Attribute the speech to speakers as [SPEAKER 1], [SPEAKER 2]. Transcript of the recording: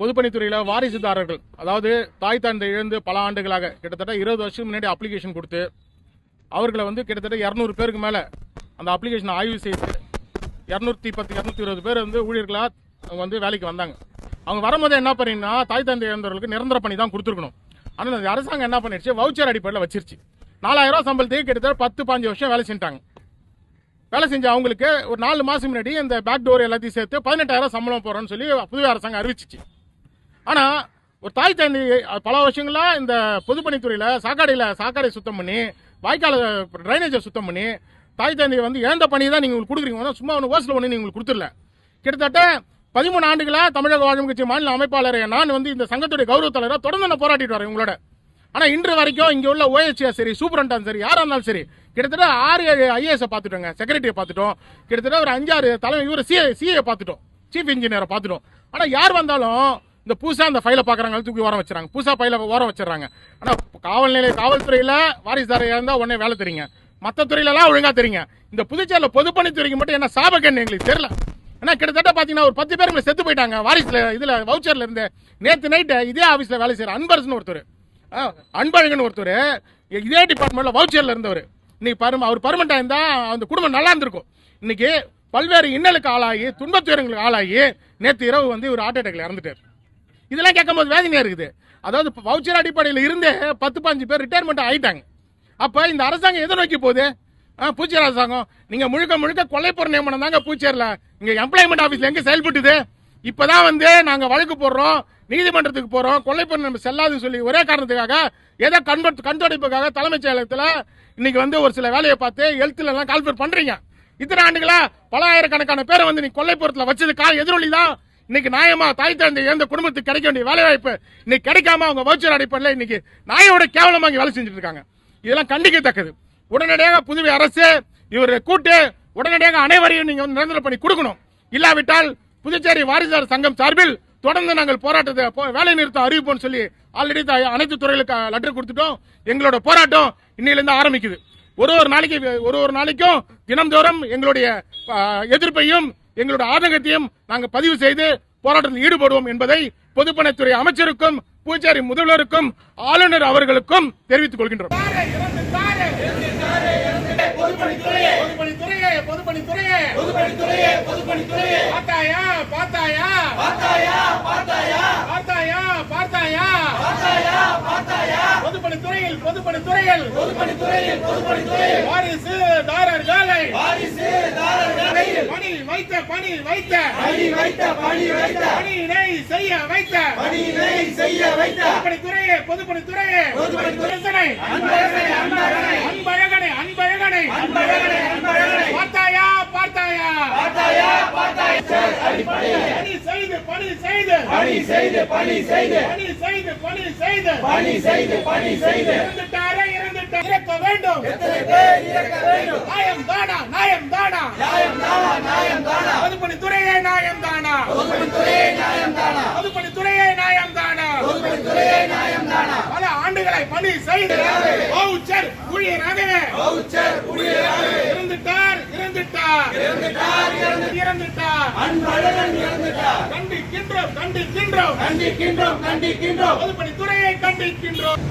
[SPEAKER 1] பொதுப்பணித்துறையில் வாரிசுதாரர்கள் அதாவது தாய் தந்தை இழந்து பல ஆண்டுகளாக கிட்டத்தட்ட இருபது வருஷம் முன்னாடி அப்ளிகேஷன் கொடுத்து அவர்களை வந்து கிட்டத்தட்ட இரநூறு பேருக்கு மேலே அந்த அப்ளிகேஷனை ஆய்வு செய்து இரநூத்தி பத்து இரநூத்தி இருபது பேர் வந்து ஊழியர்களாக அவங்க வந்து வேலைக்கு வந்தாங்க. அவங்க வரும்போது என்ன பண்ணினா தாய் தந்தை இழந்தவர்களுக்கு நிரந்தர பணி தான் கொடுத்துருக்கணும். ஆனால் அந்த அரசாங்கம் என்ன பண்ணிடுச்சு? வவுச்சர் அடிப்படையில் வச்சிருச்சு. நாலாயிரம் சம்பளத்துக்கு கிட்டத்தட்ட பத்து பாஞ்சு வருஷம் வேலை செஞ்சாங்க வேலை செஞ்ச அவங்களுக்கு ஒரு நாலு மாதம் முன்னாடி இந்த பேக் டோர் எல்லாத்தையும் சேர்த்து பதினெட்டாயிரம் சம்பளம் போகிறோன்னு சொல்லி புதுவை அரசாங்கம் அறிவிச்சிச்சு. ஆனால் ஒரு தாய் தந்தி பல வருஷங்களா இந்த பொதுப்பணித்துறையில் சாக்காடையில் சாக்காடை சுத்தம் பண்ணி வாய்க்கால ட்ரைனேஜை சுத்தம் பண்ணி தாய் தந்தையை வந்து இழந்த பணி தான் நீங்கள் உங்களுக்கு கொடுக்குறீங்க சும்மா ஒன்று ஓசில் ஒன்று நீங்கள் கொடுத்துடல. கிட்டத்தட்ட பதிமூணு ஆண்டுகளாக தமிழக வாழும் கட்சி மாநில அமைப்பாளர் நான் வந்து இந்த சங்கத்துடைய கௌரவ தலைவராக தொடர்ந்து நான் போராட்டிட்டு வரேன் உங்களோட. ஆனால் இன்று வரைக்கும் இங்கே உள்ள ஓஎஸ்சியா சரி சூப்பரண்டான் சரி யாராக இருந்தாலும் சரி கிட்டத்தட்ட ஆறு ஏழு ஐஏஎஸை பார்த்துட்டோங்க செக்ரட்டரியை பார்த்துட்டோம். கிட்டத்தட்ட ஒரு அஞ்சாறு தலைமை இவர் சிஏ சிஏ பார்த்துட்டோம். சீஃப் இன்ஜினியரை பார்த்துட்டோம். ஆனால் யார் வந்தாலும் இந்த பூசா அந்த ஃபைலை பார்க்குறாங்க தூக்கி ஓரம் வச்சுறாங்க. பூசா ஃபைலை ஓரம் வச்சிடறாங்க. ஆனால் காவல் நிலைய காவல்துறையில் வாரிசுதார இருந்தால் உடனே வேலை தெரியுங்க. மற்ற துறையிலலாம் ஒழுங்காக தெரியுங்க. இந்த புதுச்சேரியில் பொதுப்பணித்துறைக்கு மட்டும் என்ன சாபக்கன்னு எங்களுக்கு தெரியல. ஏன்னா கிட்டத்தட்ட பார்த்தீங்கன்னா ஒரு பத்து பேருங்களை செத்து போயிட்டாங்க. வாரிசில் இதில் வவுச்சரில் இருந்து. நேற்று நைட்டு இதே ஆஃபீஸில் வேலை செய்கிற அன்பரசன் ஒருத்தர். ஆ, அன்பழகன் ஒருத்தர். இதே டிபார்ட்மெண்ட்ல வவுச்சரில் இருந்தவர். இன்னைக்கு பரும அவர் பர்மனண்டா இருந்தால் அந்த குடும்பம் நல்லா இருந்திருக்கும். இன்னைக்கு பல்வேறு இன்னலுக்கு ஆளாகி துன்பத்துயரங்களுக்கு ஆளாகி நேற்று இரவு வந்து ஒரு ஹார்ட் அட்டாக்ல இறந்துட்டார். இதெல்லாம் கேட்கும்போது வேதனையாக இருக்குது. அதாவது வவுச்சர் அடிப்படையில் இருந்தே பத்து பாஞ்சு பேர் ரிட்டையர்மெண்ட் ஆகிட்டாங்க அப்போ இந்த அரசாங்கம் எதை நோக்கி போகுது? ஆ, பூச்சேரி அரசாங்கம். நீங்கள் முழுக்க முழுக்க கொலைப்பொருள் நியமனம் தாங்க பூச்சேரில இங்கே எம்ப்ளாய்மெண்ட் ஆஃபீஸில் எங்கே செயல்பட்டுது இப்போ தான் வந்து நாங்கள் வழக்கு போடுறோம் நீதிமன்றத்துக்கு போகிறோம் கொலைப்புற நம்ம செல்லாதுன்னு சொல்லி ஒரே காரணத்துக்காக ஏதோ கண் கண்துடைப்புக்காக தலைமைச் செயலகத்தில் இன்னைக்கு வந்து ஒரு சில வேலையை பார்த்து எழுத்துலலாம் எல்லாம் பண்ணுறீங்க இத்தனை ஆண்டுகளா பல ஆயிரக்கணக்கான பேரை வந்து நீ கொல்லைப்புறத்தில் வச்சது கா எதிரொலி தான் இன்னைக்கு நியாயமா தாய் தந்தை எந்த குடும்பத்துக்கு கிடைக்க வேண்டிய வேலை வாய்ப்பு இன்னைக்கு கிடைக்காம அவங்க வவுச்சர் அடிப்படையில் இன்னைக்கு நாயோட கேவலமா இங்கே வேலை செஞ்சுட்டு இருக்காங்க. இதெல்லாம் கண்டிக்கத்தக்கது. உடனடியாக புதுவை அரசு இவர் கூட்டு உடனடியாக அனைவரையும் நீங்க வந்து நிரந்தரம் பண்ணி கொடுக்கணும். இல்லாவிட்டால் புதுச்சேரி வாரிசார் சங்கம் சார்பில் தொடர்ந்து நாங்கள் போராட்டத்தை போ- வேலை நிறுத்தம் அறிவிப்போம்னு சொல்லி ஆல்ரெடி அனைத்து துறைகளுக்கு லெட்டர் கொடுத்துட்டோம். எங்களோட போராட்டம் இன்னையிலிருந்து ஆரம்பிக்குது. ஒரு ஒரு நாளைக்கு ஒரு ஒரு நாளைக்கும் தினம்தோறும் எங்களுடைய எதிர்ப்பையும் எங்களுடைய ஆதங்கத்தையும் நாங்கள் பதிவு செய்து போராட்டத்தில் ஈடுபடுவோம் என்பதை பொதுப்பணித்துறை அமைச்சருக்கும் புதுச்சேரி முதல்வருக்கும் ஆளுநர் அவர்களுக்கும் தெரிவித்துக் கொள்கின்றோம். பார்த்தாயா. பார்த்தாயா
[SPEAKER 2] பார்த்தாயா பார்த்தாயா
[SPEAKER 1] பார்த்தாயா பார்த்தாயா பொதுப்பணித்துறையில் பொதுப்பணித்துறையில்.
[SPEAKER 2] பொதுப்பணித்துறையில் பொதுப்பணித்துறையில்.
[SPEAKER 1] வாரிசு தாரர்களை
[SPEAKER 2] வாரிசு தாரர்களில்
[SPEAKER 1] பணி வைத்த பணி வைத்த.
[SPEAKER 2] பணி வைத்த பணி வைத்த.
[SPEAKER 1] பணியினை செய்ய வைத்த.
[SPEAKER 2] பணியினை செய்ய வைத்த.
[SPEAKER 1] பொதுப்பணித்துறையே பொதுப்பணித்துறையே.
[SPEAKER 2] பொதுப்பணித்துறை. அன்பழகனை அன்பழகனை.
[SPEAKER 1] அன்பழகனை அன்பழகனை.
[SPEAKER 2] அன்பழகனை
[SPEAKER 1] பார்த்தாயா பார்த்தாயா.
[SPEAKER 2] பார்த்தாயா பார்த்தாயா. அடிப்படையில்
[SPEAKER 1] பணி செய்து பணி செய்து
[SPEAKER 2] பணி செய்து பணி செய்து.
[SPEAKER 1] பணி செய்து பணி செய்து.
[SPEAKER 2] பணி செய்து பணி செய்து.
[SPEAKER 1] இறந்துட்டாரே இறந்துட்டார் இறக்க வேண்டும்.
[SPEAKER 2] எத்தனை பேர் இறக்க வேண்டும்?
[SPEAKER 1] நாயம் தானா? நாயம் தானா?
[SPEAKER 2] நியாயம் தானா? நியாயம் தானா?
[SPEAKER 1] பொதுப்பணித்துறையே நாயம் தானா?
[SPEAKER 2] பொதுப்பணித்துறையே நியாயம் தானா?
[SPEAKER 1] பொதுப்பணித்துறையே நாயம் தானா?
[SPEAKER 2] பொதுப்பணித்துறையே நியாயம் தானா?
[SPEAKER 1] பல ஆண்டுகளை பணி செய்து வவுச்சர் ஊழியராகவே
[SPEAKER 2] வவுச்சர் ஊழியராக.
[SPEAKER 1] இறந்துட்டார் இறந்துட்டார்.
[SPEAKER 2] இறந்துட்டார் இறந்து
[SPEAKER 1] இறந்துட்டார்.
[SPEAKER 2] அன்பழகன்
[SPEAKER 1] கண்டிக்கின்றோம் கண்டிக்கின்றோம்
[SPEAKER 2] கண்டிக்கின்றோம். கண்டிக்கின்றோம்
[SPEAKER 1] பொதுப்பணித்துறையை கண்டிக்கின்றோம்.